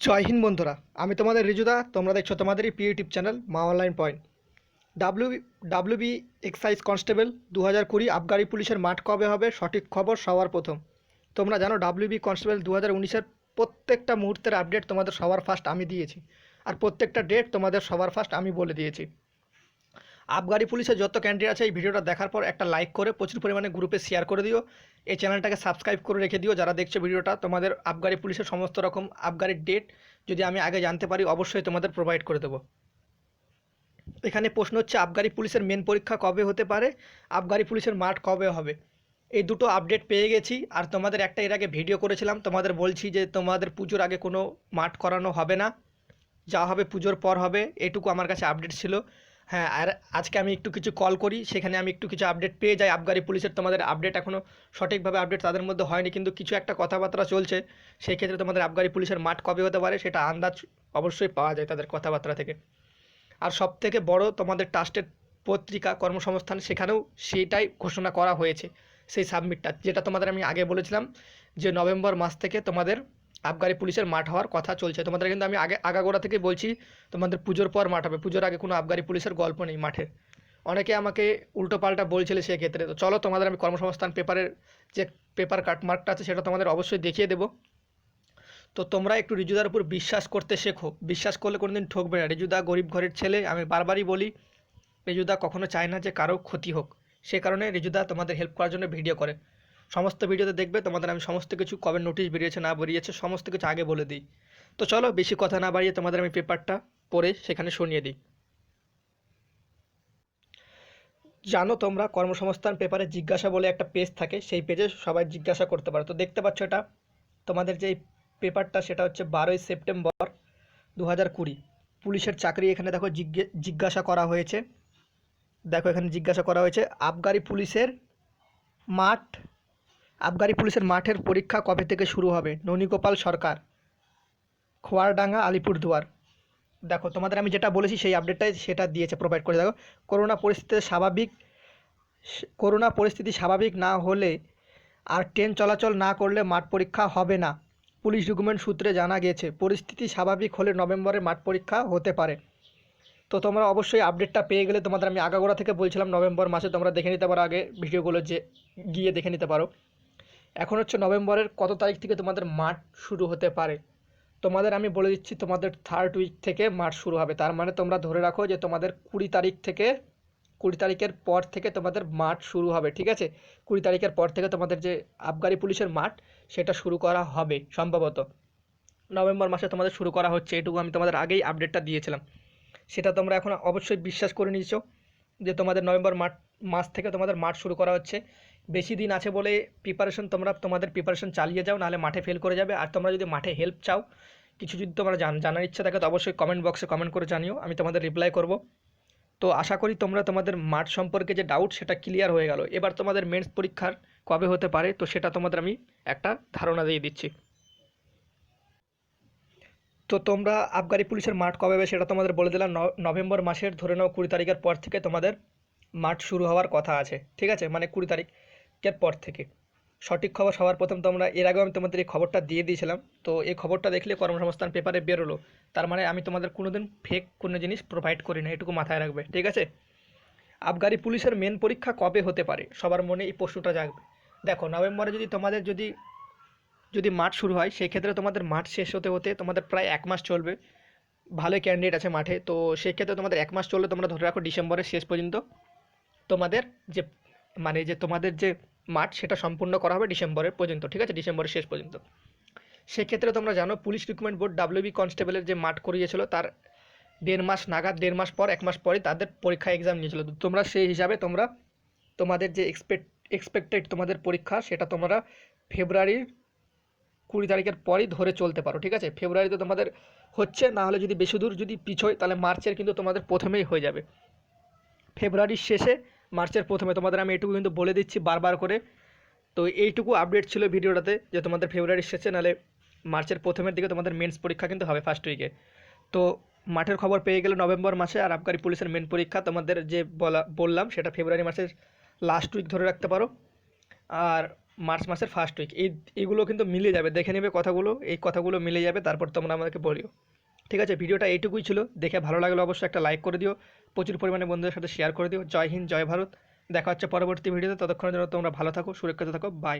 জয় হিন্দ বন্ধুরা, আমি তোমাদের রিজুদা, তোমরা দেখছ তোমাদেরই প্রিয় ইউটিউব চ্যানেল মা online point. W B excise constable দু হাজার কুড়ি আবগারি পুলিশের মাঠ কবে হবে, সঠিক খবর সবার প্রথম। তোমরা জানো ডাব্লিউবি কনস্টেবল দু হাজার উনিশের প্রত্যেকটা মুহূর্তের আপডেট তোমাদের সবার ফার্স্ট আমি দিয়েছি। আর প্রত্যেকটা ডেট তোমাদের সবার ফার্স্ট আমি বলে দিয়েছি। আবগারি পুলিশের যত ক্যান্ডিডেট আছে, এই ভিডিওটা দেখার পর একটা লাইক করে প্রচুর পরিমাণে গ্রুপে শেয়ার করে দিও। এই চ্যানেলটাকে সাবস্ক্রাইব করে রেখে দিও, যারা দেখছ ভিডিওটা। তোমাদের আবগারি পুলিশের সমস্ত রকম আবগারির ডেট যদি আমি আগে জানতে পারি, অবশ্যই তোমাদের প্রোভাইড করে দেবো। এখানে প্রশ্ন হচ্ছে, আবগারি পুলিশের মেন পরীক্ষা কবে হতে পারে? আবগারি পুলিশের মাঠ কবে হবে? এই দুটো আপডেট পেয়ে গেছি। আর তোমাদের একটা এর আগে ভিডিও করেছিলাম, তোমাদের বলছি যে তোমাদের পুজোর আগে কোনো মাঠ করানো হবে না। যা হবে পুজোর পর হবে, এটুকু আমার কাছে আপডেট ছিল। হ্যাঁ আর আজকে আমি একটু কিছু কল করি, সেখানে আমি একটু কিছু আপডেট পেয়ে যাই। আবগারি পুলিশের তোমাদের আপডেট এখনও সঠিকভাবে আপডেট তাদের মধ্যে হয়নি, কিন্তু কিছু একটা কথাবার্তা চলছে। সেই ক্ষেত্রে তোমাদের আবগারি পুলিশের মাঠ কবে হতে পারে, সেটা আন্দাজ অবশ্যই পাওয়া যায় তাদের কথাবার্তা থেকে। আর সব থেকে বড় তোমাদের ট্রাস্টেড পত্রিকা, কর্মসংস্থান, সেখানেও সেটাই ঘোষণা করা হয়েছে, সেই সাবমিটটা যেটা তোমাদের আমি আগে বলেছিলাম যে নভেম্বর মাস থেকে তোমাদের আবগারি পুলিশের মাঠ হওয়ার কথা চলছে। তোমাদের কিন্তু আমি আগে আগাগোড়া থেকে বলছি, তোমাদের পুজোর পর মাঠ হবে। পুজোর আগে কোনো আবগারি পুলিশের গল্প নেই মাঠে। অনেকে আমাকে উল্টোপাল্টা বলছিলে সেক্ষেত্রে। তো চলো তোমাদের আমি কর্মসংস্থান পেপারের যে পেপার কাটমার্কটা আছে সেটা তোমাদের অবশ্যই দেখিয়ে দেবো। তো তোমরা একটু রিজুদার উপর বিশ্বাস করতে শেখো। বিশ্বাস করলে কোনোদিন ঠকবে না। রিজুদা গরিব ঘরের ছেলে, আমি বারবারই বলি, রিজুদা কখনো চায় না যে কারও ক্ষতি হোক। সে কারণে রিজুদা তোমাদের হেল্প করার জন্য ভিডিও করে। সমস্ত ভিডিওতে দেখবে তোমাদের আমি সমস্ত কিছু কবে নোটিশ বেরিয়েছে না বেরিয়েছে, সমস্ত কিছু আগে বলে দিই। তো চলো বেশি কথা না বাড়িয়ে তোমাদের আমি পেপারটা পড়ে সেখানে শুনিয়ে দিই। জানো তোমরা কর্মসংস্থান পেপারে জিজ্ঞাসা বলে একটা পেজ থাকে, সেই পেজে সবাই জিজ্ঞাসা করতে পারো। তো দেখতে পাচ্ছ এটা, তোমাদের যে পেপারটা সেটা হচ্ছে বারোই সেপ্টেম্বর দু হাজার কুড়ি। পুলিশের চাকরি এখানে দেখো জিজ্ঞে, জিজ্ঞাসা করা হয়েছে। দেখো এখানে জিজ্ঞাসা করা হয়েছে, আবগারি পুলিশের মাঠ আবগারি পুলিশের মাঠের পরীক্ষা কবে থেকে শুরু হবে? ননীগোপাল সরকার, খোয়ারডাঙ্গা, আলিপুরদুয়ার। দেখো, তোমাদের আমি যেটা বলেছি সেই আপডেটটাই সেটা দিয়েছে প্রোভাইড করে দেখো, করোনা পরিস্থিতি স্বাভাবিক করোনা পরিস্থিতি স্বাভাবিক না হলে আর ট্রেন চলাচল না করলে মাঠ পরীক্ষা হবে না। পুলিশ ডকুমেন্ট সূত্রে জানা গেছে পরিস্থিতি স্বাভাবিক হলে নভেম্বরে মাঠ পরীক্ষা হতে পারে। তো তোমরা অবশ্যই আপডেটটা পেয়ে গেলে তোমাদের আমি আগাগোড়া থেকে বলছিলাম, নভেম্বর মাসে তোমরা দেখে নিতে পারো আগে ভিডিওগুলো যে, গিয়ে দেখে নিতে পারো। এখন হচ্ছে নভেম্বরের কত তারিখ থেকে তোমাদের মাঠ শুরু হতে পারে? তোমাদের আমি বলে দিচ্ছি তোমাদের থার্ড উইক থেকে মাঠ শুরু হবে। তার মানে তোমরা ধরে রাখো যে তোমাদের কুড়ি তারিখ থেকে, কুড়ি তারিখের পর থেকে তোমাদের মাঠ শুরু হবে, ঠিক আছে? কুড়ি তারিখের পর থেকে তোমাদের যে আবগারি পুলিশের মাঠ, সেটা শুরু করা হবে সম্ভবত। নভেম্বর মাসে তোমাদের শুরু করা হচ্ছে, এটুকু আমি তোমাদের আগেই আপডেটটা দিয়েছিলাম। সেটা তোমরা এখন অবশ্যই বিশ্বাস করে নিয়েছো যে তোমাদের নভেম্বর মাঠ, মাস থেকে তোমাদের মাঠ শুরু করা হচ্ছে। বেশি দিন আছে বলে প্রিপারেশন তোমরা, তোমাদের প্রিপারেশন চালিয়ে যাও, নাহলে মাঠে ফেল করে যাবে। আর তোমরা যদি মাঠে হেল্প চাও, কিছু যদি তোমরা জান, জানার ইচ্ছা থাকে, তো অবশ্যই কমেন্ট বক্সে কমেন্ট করে জানিও, আমি তোমাদের রিপ্লাই করব। তো আশা করি তোমরা তোমাদের মাঠ সম্পর্কে যে ডাউট সেটা ক্লিয়ার হয়ে গেল। এবার তোমাদের মেন্স পরীক্ষার কবে হতে পারে, তো সেটা তোমাদের আমি একটা ধারণা দিয়ে দিচ্ছি। তো তোমরা আবগারি পুলিশের মাঠ কবে হবে, সেটা তোমাদের বলে দিলাম। নভেম্বর মাসের, ধরে নাও কুড়ি তারিখের পর থেকে তোমাদের মাঠ শুরু হওয়ার কথা আছে। ঠিক আছে? মানে কুড়ি তারিখের পর থেকে। সঠিক খবর সবার প্রথম তোমরা এর আগেও আমি তোমাদের এই খবরটা দিয়ে দিয়েছিলাম। তো এই খবরটা দেখলে কর্মসংস্থান পেপারে বেরোলো। তার মানে আমি তোমাদের কোনোদিন ফেক কোনো জিনিস প্রোভাইড করি না, এটুকু মাথায় রাখবে, ঠিক আছে? আবগারি পুলিশের মেন পরীক্ষা কবে হতে পারে? সবার মনে এই প্রশ্নটা জাগবে। দেখো, নভেম্বরে যদি তোমাদের যদি যদি মাঠ শুরু হয় সেই ক্ষেত্রে তোমাদের মাঠ শেষ হতে হতে তোমাদের প্রায় এক মাস চলবে। ভালোই ক্যান্ডিডেট আছে মাঠে, তো সেই ক্ষেত্রে তোমাদের এক মাস চললে তোমরা ধরে রাখো ডিসেম্বরের শেষ পর্যন্ত তোমাদের যে মানে যে তোমাদের যে মাঠ, সেটা সম্পূর্ণ করা হবে ডিসেম্বরের পর্যন্ত, ঠিক আছে? ডিসেম্বরের শেষ পর্যন্ত। সেক্ষেত্রে তোমরা জানো, পুলিশ রিক্রুটমেন্ট বোর্ড ডাব্লিউবি কনস্টেবলের যে মাঠ করিয়েছিল, তার দেড় মাস নাগাদ, দেড় মাস পর, এক মাস পরে তাদের পরীক্ষা এক্সাম নিয়েছিল। তোমরা সেই হিসাবে তোমরা তোমাদের যে এক্সপেক্ট এক্সপেক্টেড তোমাদের পরীক্ষা, সেটা তোমরা ফেব্রুয়ারির কুড়ি তারিখের পরই ধরে চলতে পারো, ঠিক আছে? ফেব্রুয়ারিতে তোমাদের হচ্ছে, না হলে যদি বেশি দূর যদি পিছোয় তাহলে মার্চের কিন্তু তোমাদের প্রথমেই হয়ে যাবে। ফেব্রুয়ারির শেষে, মার্চের প্রথমে। তোমাদের আমি এটুকু কিন্তু বলে দিচ্ছি বারবার করে। তো এইটুকু আপডেট ছিল ভিডিওটাতে যে তোমাদের ফেব্রুয়ারির শেষে নাহলে মার্চের প্রথমের দিকে তোমাদের মেন্স পরীক্ষা কিন্তু হবে ফার্স্ট উইকে তো মাঠের খবর পেয়ে গেলে নভেম্বর মাসে আর আবগারি পুলিশের মেন পরীক্ষা তোমাদের যে বলা, বললাম, সেটা ফেব্রুয়ারি মাসের লাস্ট উইক ধরে রাখতে পারো। আর মার্চ মাসের ফার্স্ট উইক এই এইগুলো কিন্তু মিলে যাবে। দেখে নেবে কথাগুলো, এই কথাগুলো মিলে যাবে, তারপর তোমরা আমাদেরকে বলিও। ঠিক আছে, ভিডিওটা এইটুকুই ছিল। দেখে ভালো লাগলে অবশ্যই একটা লাইক করে দিও। প্রচুর পরিমাণে বন্ধুদের সাথে শেয়ার করে দিও। জয় হিন্দ, জয় ভারত। দেখা হচ্ছে পরবর্তী ভিডিওতে। ততক্ষণের জন্য তোমরা ভালো থাকো, সুরক্ষিত থাকো। বাই